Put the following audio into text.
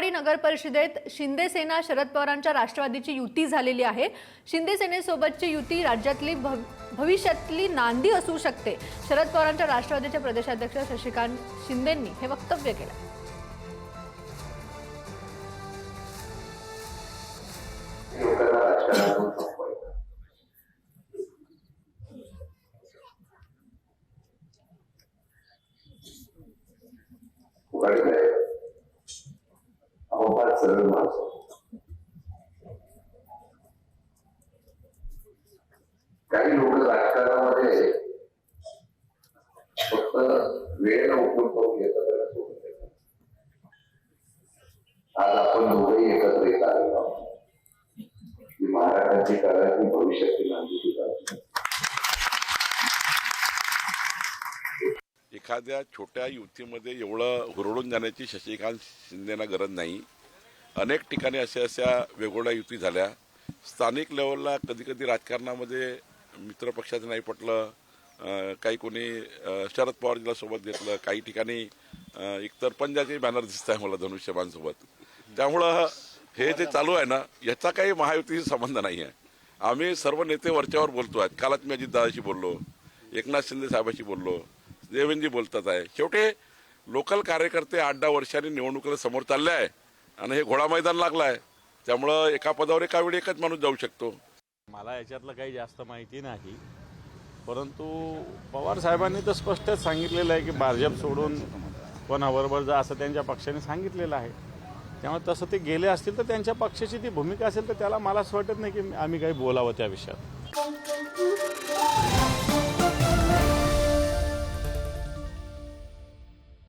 राऊतवाडी नगर परिषदेत शिंदे सेना शरद पवारांच्या राष्ट्रवादीची युती झालेली आहे. शिंदे सेनेसोबतची युती राज्यातली भव- भविष्यातली नांदी असू शकते. शरद पवारांच्या राष्ट्रवादीचे प्रदेशाध्यक्ष शशिकांत शिंदेंनी हे वक्तव्य केलं. लोकांना सरळ माणसं काही लोक राजकारणामध्ये फक्त वेळ उपयोग करून येतात सोडून देतात. आज आपण दोघेही एकत्र येत आलेलो आहोत. ही महाराष्ट्राची काळाची भविष्याची नांदी एखाद्या छोट्या युतीमध्ये एवढं हुरडून जाण्याची शशिकांत शिंदेना गरज नाही. अनेक ठिकाणी अशा अशा वेगवेगळ्या युती झाल्या. स्थानिक लेवलला कधी कधी राजकारणामध्ये मित्रपक्षाचं नाही पटलं. काही कोणी शरद पवारजीला सोबत घेतलं. काही ठिकाणी एकतर पंजाचे बॅनर दिसत आहे मला धनुष्यबाणसोबत. त्यामुळं हे जे चालू आहे ना याचा काही महायुतीशी संबंध नाही आहे. आम्ही सर्व नेते वरच्यावर बोलतो आहेत कालच मी अजितदादाशी बोललो एकनाथ शिंदे साहेबाशी बोललो देवेंजी बोलतात आहे. शेवटी लोकल कार्यकर्ते आठ दहा वर्षांनी निवडणुकीला समोर चालले आहे. आणि हे घोडा मैदान लागला आहे त्यामुळं एका पदावर एका वेळी एकच माणूस जाऊ शकतो. मला याच्यातलं काही जास्त माहिती नाही. परंतु पवार साहेबांनी तर स्पष्टच सांगितलेलं आहे की भाजप सोडून कोणाबरोबर जा असं त्यांच्या पक्षाने सांगितलेलं आहे. त्यामुळे तसं ते गेले असतील तर त्यांच्या पक्षाची ती भूमिका असेल तर त्याला मला असं वाटत नाही की आम्ही काही बोलावं त्या विषयात.